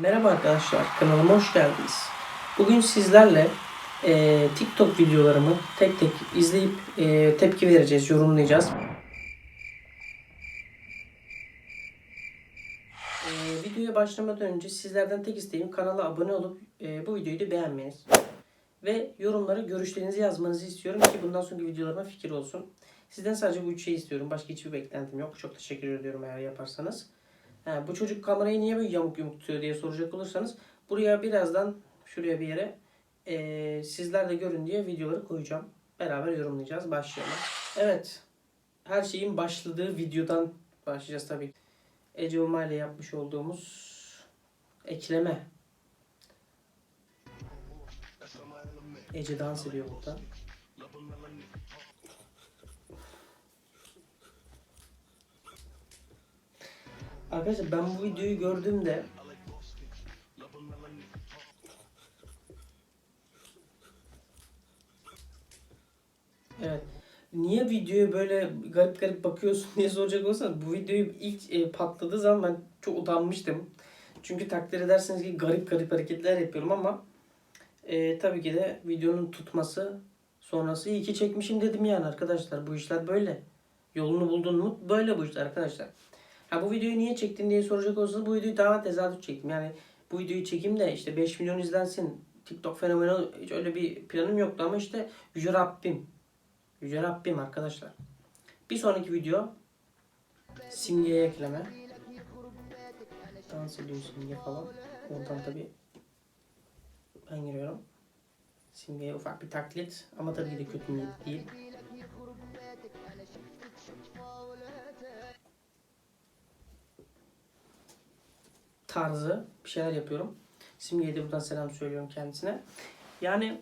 Merhaba arkadaşlar, kanalıma hoş geldiniz. Bugün sizlerle e, TikTok videolarımı tek tek izleyip e, tepki vereceğiz, yorumlayacağız. E, videoya başlamadan önce sizlerden tek isteğim kanala abone olup e, bu videoyu da beğenmeniz. Ve yorumlara görüşlerinizi yazmanızı istiyorum ki bundan sonraki videolarıma fikir olsun. Sizden sadece bu üç şey istiyorum. Başka hiçbir beklentim yok. Çok teşekkür ediyorum eğer yaparsanız. Ha, bu çocuk kamerayı niye böyle yamuk yumuk tutuyor diye soracak olursanız buraya birazdan şuraya bir yere eee, sizler de görün diye videoları koyacağım. Beraber yorumlayacağız. Başlayalım. Evet. Her şeyin başladığı videodan başlayacağız tabii. ki. Ece Uma ile yapmış olduğumuz ekleme. Ece dans ediyor burada. Arkadaşlar ben bu videoyu gördüğümde Evet. Niye videoya böyle garip garip bakıyorsun diye soracak olursanız bu videoyu ilk e, patladığı zaman ben çok utanmıştım. Çünkü takdir ederseniz ki garip garip hareketler yapıyorum ama e, tabii ki de videonun tutması sonrası iyi ki çekmişim dedim yani arkadaşlar. Bu işler böyle. Yolunu buldun mu? Böyle bu işler arkadaşlar. Ha bu videoyu niye çektin diye soracak olursanız bu videoyu tamamen tesadüf çektim. Yani bu videoyu çekeyim de işte 5 milyon izlensin. TikTok fenomeni hiç öyle bir planım yoktu ama işte Yüce Rabbim. Yüce Rabbim arkadaşlar. Bir sonraki video simgeye ekleme. Dans ediyor simge falan. Oradan tabi ben giriyorum. Simgeye ufak bir taklit ama tabii ki de kötü değil. Tarzı bir şeyler yapıyorum. Simge'ye de buradan selam söylüyorum kendisine. Yani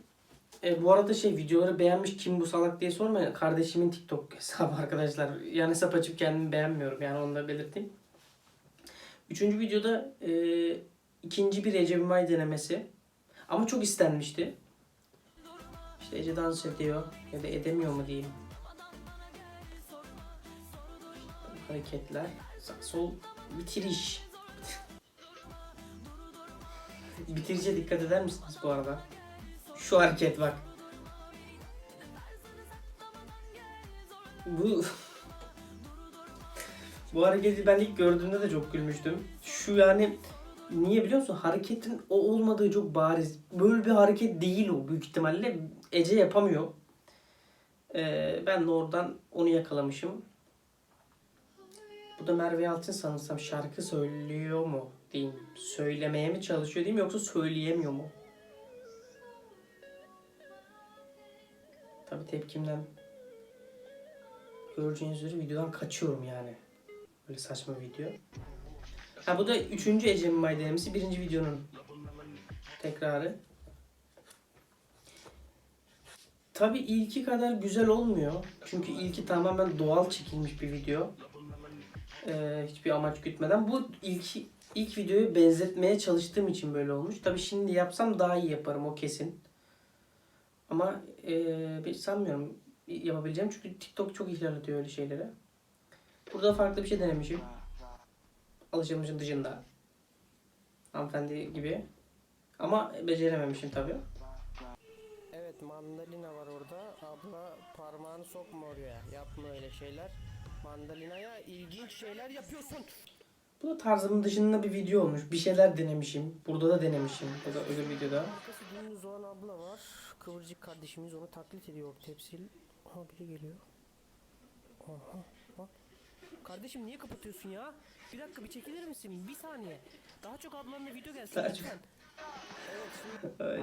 e, bu arada şey videoları beğenmiş kim bu salak diye sormayın. Kardeşimin TikTok hesabı arkadaşlar. Yani hesap açıp kendimi beğenmiyorum yani onu da belirteyim. Üçüncü videoda e, ikinci bir Ece Bimay denemesi. Ama çok istenmişti. İşte Ece dans ediyor ya da edemiyor mu diyeyim. Hareketler. Sağ sol bitiriş. Bitirişe dikkat eder misiniz bu arada? Şu hareket bak. Bu bu hareketi ben ilk gördüğümde de çok gülmüştüm. Şu yani niye biliyor musun? Hareketin o olmadığı çok bariz. Böyle bir hareket değil o büyük ihtimalle. Ece yapamıyor. Ee, ben de oradan onu yakalamışım. Bu da Merve Yalçın sanırsam şarkı söylüyor mu diyeyim. Söylemeye mi çalışıyor diyeyim yoksa söyleyemiyor mu? Tabii tepkimden göreceğiniz üzere videodan kaçıyorum yani. Böyle saçma video. Ha bu da üçüncü Ecem May denemesi. Birinci videonun tekrarı. Tabii ilki kadar güzel olmuyor. Çünkü ilki tamamen doğal çekilmiş bir video. Ee, hiçbir amaç gütmeden. Bu ilk ilk videoyu benzetmeye çalıştığım için böyle olmuş. Tabii şimdi yapsam daha iyi yaparım o kesin. Ama bir sanmıyorum yapabileceğim çünkü TikTok çok ihlal ediyor öyle şeylere. Burada farklı bir şey denemişim. Alışılmışın dışında. Hanımefendi gibi. Ama becerememişim tabii. Evet mandalina var orada. Abla parmağını sokma oraya. Yapma öyle şeyler. Mandalinaya ilginç şeyler yapıyorsun. Bu da tarzımın dışında bir video olmuş. Bir şeyler denemişim. Burada da denemişim. Bu da öbür videoda. Arkası olan abla var. Kıvırcık kardeşimiz onu taklit ediyor tepsil. Ha biri geliyor. Aha bak. Kardeşim niye kapatıyorsun ya? Bir dakika bir çekilir misin? Bir saniye. Daha çok ablanla video gelsin Daha lütfen. Ay.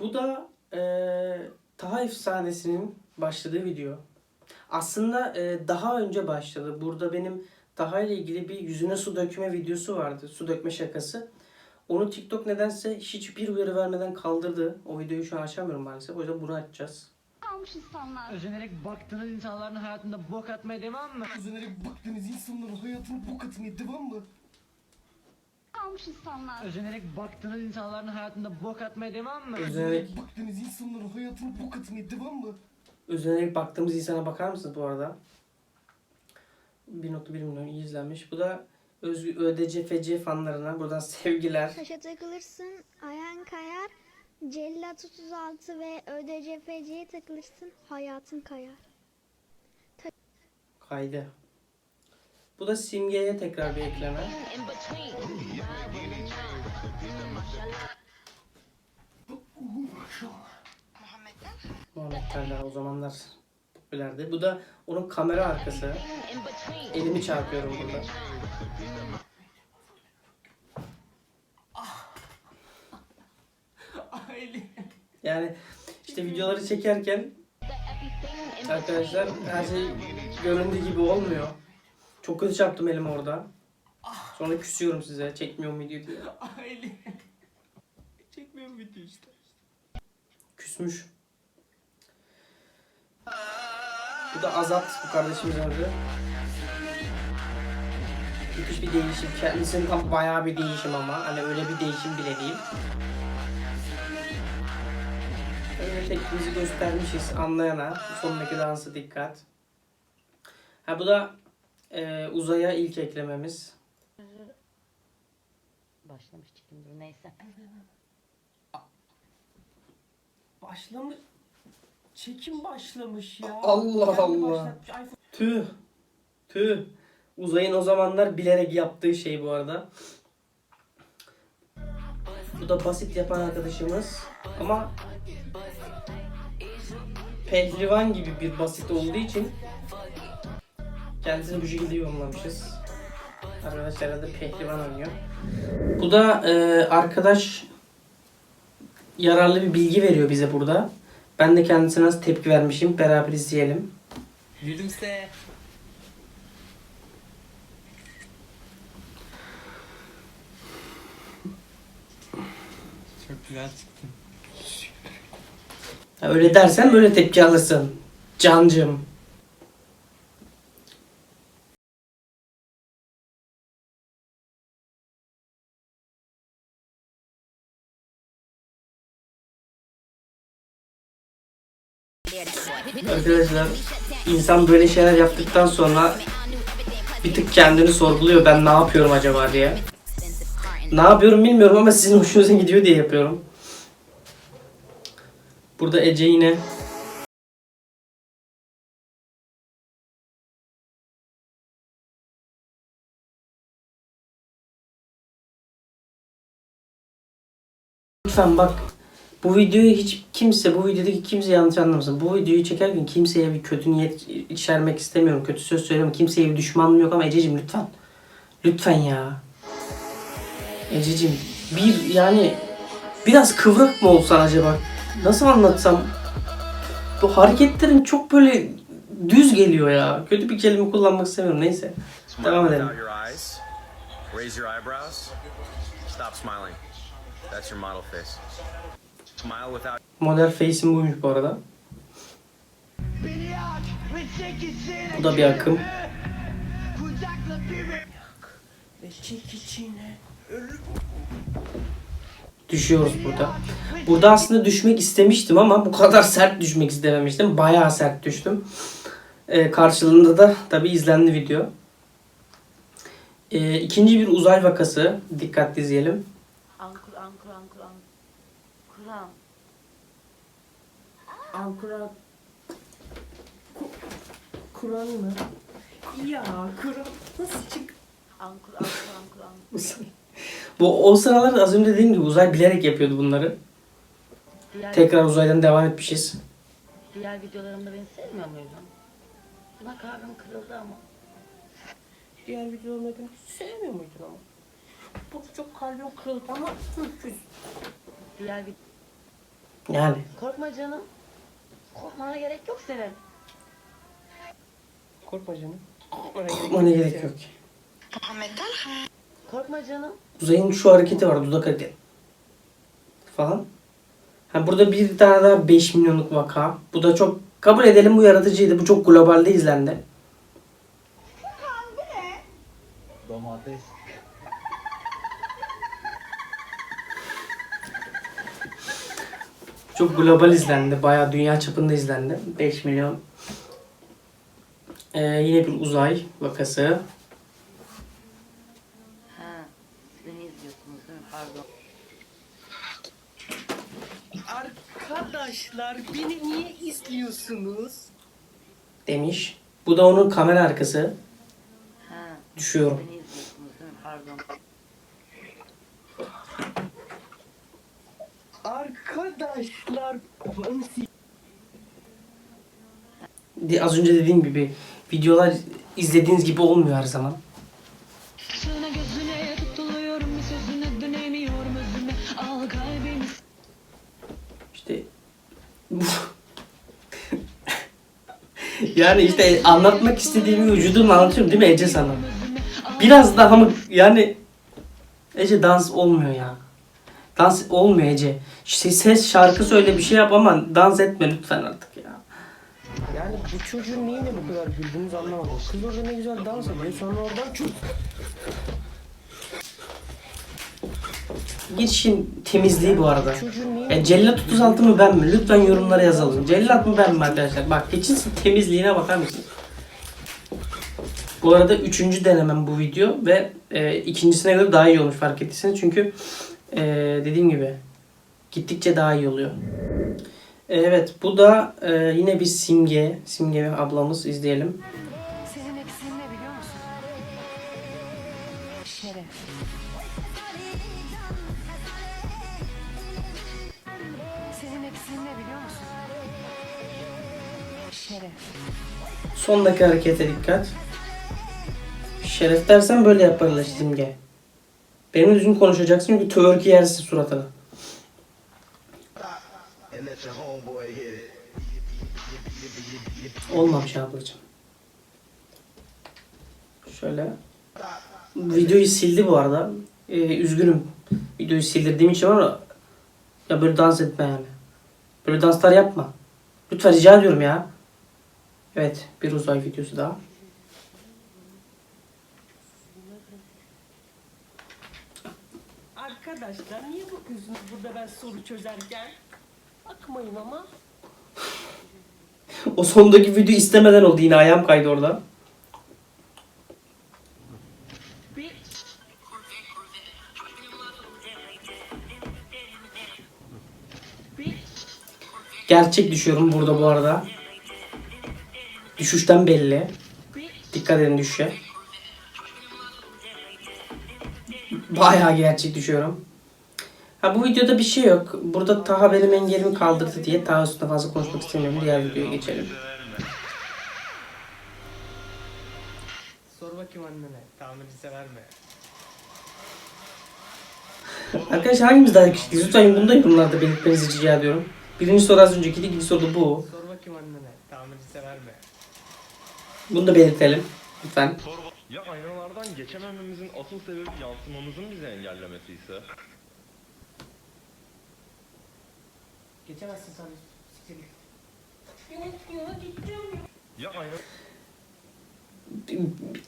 Bu da eee Taha Efsanesi'nin başladığı video. Aslında eee, daha önce başladı. Burada benim Taha ile ilgili bir yüzüne su dökme videosu vardı. Su dökme şakası. Onu TikTok nedense hiçbir uyarı vermeden kaldırdı. O videoyu şu an açamıyorum maalesef. O yüzden bunu açacağız. almış insanlar. Özenerek baktığınız insanların hayatında bok atmaya devam mı? Özenerek baktığınız insanların hayatını bok atmaya devam mı? almış insanlar. Özenerek baktığınız insanların hayatında bok atmaya devam mı? Özenerek, Baktığınız insanların hayatını bok atmaya devam mı? özenerek baktığımız insana bakar mısınız bu arada? 1.1 milyon iyi izlenmiş. Bu da Özgü ÖDCFC fanlarına buradan sevgiler. Taşa takılırsın, ayağın kayar. Cellat 36 ve ÖDCFC'ye takılırsın, hayatın kayar. Kaydı. Bu da simgeye tekrar bir ekleme. Muhammed daha o zamanlar popülerdi. Bu da onun kamera arkası. Elimi çarpıyorum burada. Yani işte videoları çekerken arkadaşlar her şey göründüğü gibi olmuyor. Çok kötü çarptım elimi orada. Sonra küsüyorum size çekmiyorum video diye. Çekmiyorum video işte. Küsmüş. Bu da Azat bu kardeşimizin adı. Müthiş bir değişim. Kendisinin tam bayağı bir değişim ama. Hani öyle bir değişim bile değil. Öyle tepkimizi göstermişiz anlayana. Sondaki dansı dikkat. Ha bu da e, uzaya ilk eklememiz. Başlamış çekimdir neyse. Başlamış. Çekim başlamış ya. Allah Kendi Allah. başlatmış. iPhone Tüh. Tüh. Uzay'ın o zamanlar bilerek yaptığı şey bu arada. Bu da basit yapan arkadaşımız. Ama pehlivan gibi bir basit olduğu için kendisini bu şekilde yorumlamışız. Arkadaşlar da pehlivan oynuyor. Bu da e, arkadaş yararlı bir bilgi veriyor bize burada. Ben de kendisine nasıl tepki vermişim beraber izleyelim. Gülümse. Çok güzel çıktın. Ha, öyle dersen böyle tepki alırsın. Cancım. İnsan böyle şeyler yaptıktan sonra bir tık kendini sorguluyor ben ne yapıyorum acaba diye. Ne yapıyorum bilmiyorum ama sizin hoşunuza gidiyor diye yapıyorum. Burada Ece yine Lütfen bak bu videoyu hiç kimse bu videodaki kimse yanlış anlamasın. Bu videoyu çekerken kimseye bir kötü niyet içermek istemiyorum. Kötü söz söylemiyorum. Kimseye bir düşmanlığım yok ama Ececiğim lütfen. Lütfen ya. Ececiğim bir yani biraz kıvrak mı olsan acaba? Nasıl anlatsam? Bu hareketlerin çok böyle düz geliyor ya. Kötü bir kelime kullanmak istemiyorum. Neyse. Devam edelim. Raise your eyebrows. Stop smiling. That's your model face. Model face'im buymuş bu arada. Bu da bir akım. Düşüyoruz burada. Burada aslında düşmek istemiştim ama bu kadar sert düşmek istememiştim. Bayağı sert düştüm. Ee, karşılığında da tabi izlendi video. Ee, ikinci bir uzay vakası. Dikkatli izleyelim. Kur'an. Ankara Kur'an mı? Ya Kur'an nasıl çık? Ankur ankur ankur. Bu o sıralar az önce dediğim gibi uzay bilerek yapıyordu bunları. Diğer, Tekrar uzaydan devam etmişiz. diğer videolarımda beni sevmiyor muydun? Buna kalbim kırıldı ama. Diğer videolarımda beni sevmiyor muydun ama? Bu çok kalbim kırıldı ama. Diğer vid- Yani Korkma canım. Korkmana gerek yok senin. Korkma canım. korkmana gerek yok. Korkma canım. Uzay'ın şu hareketi var dudak hareketi. Falan. Ha burada bir tane daha 5 milyonluk vaka. Bu da çok kabul edelim bu yaratıcıydı. Bu çok globalde izlendi. Domates. Çok global izlendi. Bayağı dünya çapında izlendi. 5 milyon. Ee, yine bir uzay vakası. Ha, beni izliyorsunuz değil mi? Pardon. Arkadaşlar beni niye izliyorsunuz? Demiş. Bu da onun kamera arkası. Ha, Düşüyorum. Pardon. Arkadaşlar De- Az önce dediğim gibi videolar izlediğiniz gibi olmuyor her zaman. Sana gözüne tutuluyorum bir sözüne dönemiyorum özüme al kalbimi İşte yani işte anlatmak istediğimi vücudumla anlatıyorum değil mi Ece sana? Biraz daha mı yani Ece dans olmuyor ya. Dans olmuyor Ece. İşte ses şarkı söyle bir şey yap ama dans etme lütfen artık ya. Yani bu çocuğun neyine bu kadar güldüğünüzü anlamadım. Kız orada ne güzel dans ediyor. Sonra oradan çok... Girişin temizliği bu arada. E, cellat 36 mı ben mi? Lütfen yorumlara yazalım. Cellat mı ben mi arkadaşlar? Bak geçin temizliğine bakar mısın? Bu arada üçüncü denemem bu video ve e, ikincisine göre daha iyi olmuş fark ettiyseniz. Çünkü e, dediğim gibi gittikçe daha iyi oluyor. Evet bu da e, yine bir simge. Simge ablamız izleyelim. Senin eksiğin ne biliyor musun? Şeref Senin eksiğin ne biliyor musun? Şeref Sondaki harekete dikkat. Şeref dersen böyle yaparlar simge. Benimle düzgün konuşacaksın çünkü twerk yersin suratına. Olmamış ablacığım. Şöyle. Videoyu sildi bu arada. Ee, üzgünüm. Videoyu sildirdiğim için ama ya böyle dans etme yani. Böyle danslar yapma. Lütfen rica ediyorum ya. Evet, bir uzay videosu daha. Arkadaşlar niye bakıyorsunuz burada ben soru çözerken? Bakmayın ama. O sondaki video istemeden oldu yine ayağım kaydı orada. Gerçek düşüyorum burada bu arada. Düşüşten belli. Dikkat edin düşüşe. Bayağı gerçek düşüyorum. Ha bu videoda bir şey yok. Burada Taha benim engelimi kaldırdı diye Taha üstünde fazla konuşmak istemiyorum. Diğer videoya geçelim. Sor bakayım annene. Tamirci sever mi? Arkadaşlar hangimiz daha yakışıklıyız? Lütfen bunu da yorumlarda belirtmenizi rica ediyorum. Birinci soru az öncekiydi, ikinci soru da bu. Sor bakayım annene. Tamirci sever mi? Bunu da belirtelim. Lütfen. Ya aynalardan geçemememizin asıl sebebi yansımamızın bizi engellemesi ise? Geçemezsin sen. Siktir git. Ya ayna...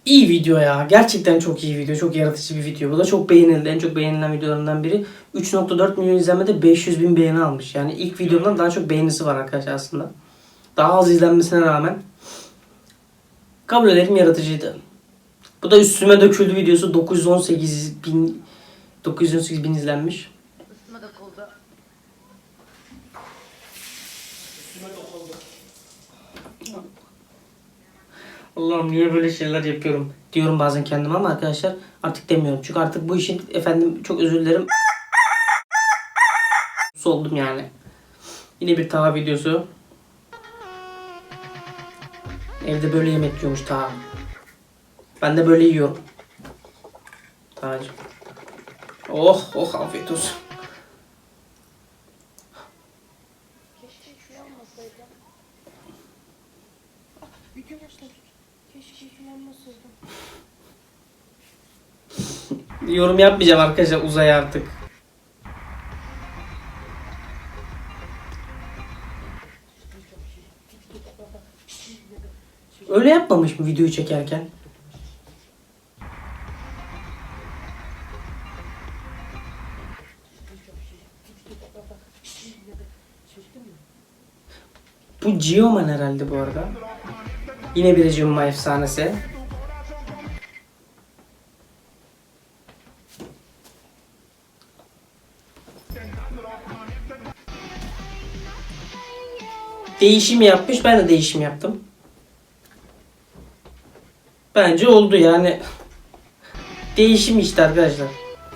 İyi video ya. Gerçekten çok iyi video. Çok yaratıcı bir video. Bu da çok beğenildi. En çok beğenilen videolarından biri. 3.4 milyon izlenmede 500 bin beğeni almış. Yani ilk videodan daha çok beğenisi var arkadaşlar aslında. Daha az izlenmesine rağmen. Kabul edelim yaratıcıydı. Bu da üstüme döküldü videosu 918 bin 918 bin izlenmiş. Allah'ım niye böyle şeyler yapıyorum diyorum bazen kendime ama arkadaşlar artık demiyorum. Çünkü artık bu işin efendim çok özür dilerim oldum yani. Yine bir Taha videosu. Evde böyle yemek yiyormuş Taha. Ben de böyle yiyorum. Taha'cığım. Oh oh afiyet olsun. Yorum yapmayacağım arkadaşlar uzay artık. Öyle yapmamış mı videoyu çekerken? Bu Geoman herhalde bu arada. Yine bir Geoman efsanesi. Değişim yapmış. Ben de değişim yaptım. Bence oldu yani. Değişim işte arkadaşlar.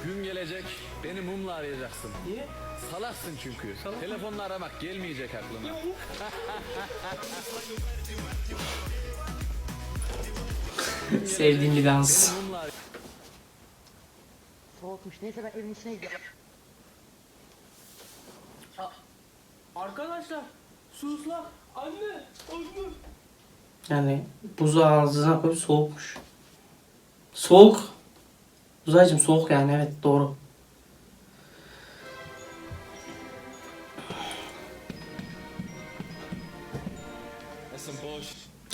Gün gelecek beni mumla arayacaksın. Niye? Salaksın çünkü. Telefonla aramak gelmeyecek aklına. Sevdiğim bir dans. Soğukmuş. Neyse ben evin içine gidiyorum. Arkadaşlar susla. Anne. Anne. Yani buzu ağzına koyup soğukmuş. Soğuk. Uzaycım soğuk yani evet doğru.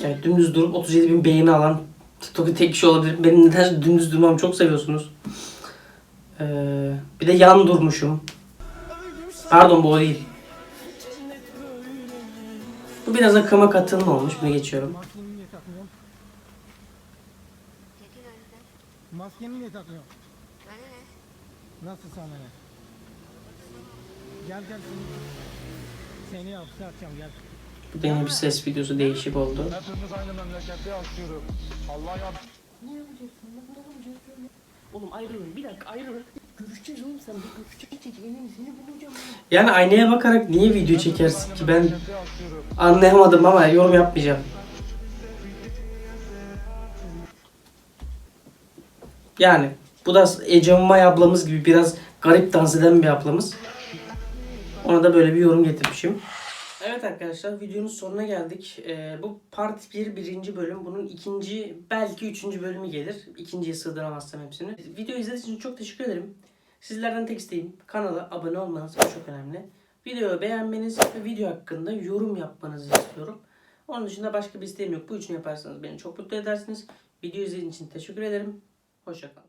Evet dümdüz durup 37 bin beğeni alan TikTok'un tek kişi olabilir. Benim nedense dümdüz durmamı çok seviyorsunuz. Ee, bir de yan durmuşum. Pardon bu o değil. Bu biraz akıma katılma olmuş. Bunu geçiyorum. Maskeni niye takmıyorsun? Maskeni niye takmıyorsun? Nasıl sana ne? Gel gel seni. Seni hapse atacağım gel. Bu da yine bir ses videosu değişik oldu. Hepimiz aynı memlekette yaşıyoruz. Allah yar... Oğlum ayrılın. Bir dakika ayrılın. Görüşeceğiz oğlum sen. Görüşeceğiz. Yemin seni bulacağım. Yani aynaya bakarak niye video çekersin ki ben anlayamadım ama yorum yapmayacağım. Yani bu da Ece May ablamız gibi biraz garip dans eden bir ablamız. Ona da böyle bir yorum getirmişim. Evet arkadaşlar videonun sonuna geldik. Ee, bu part 1 birinci bölüm. Bunun ikinci belki üçüncü bölümü gelir. İkinciye sığdıramazsam hepsini. Video izlediğiniz için çok teşekkür ederim. Sizlerden tek isteğim kanala abone olmanız çok önemli. Videoyu beğenmeniz ve video hakkında yorum yapmanızı istiyorum. Onun dışında başka bir isteğim yok. Bu üçünü yaparsanız beni çok mutlu edersiniz. Video izlediğiniz için teşekkür ederim. Hoşçakalın.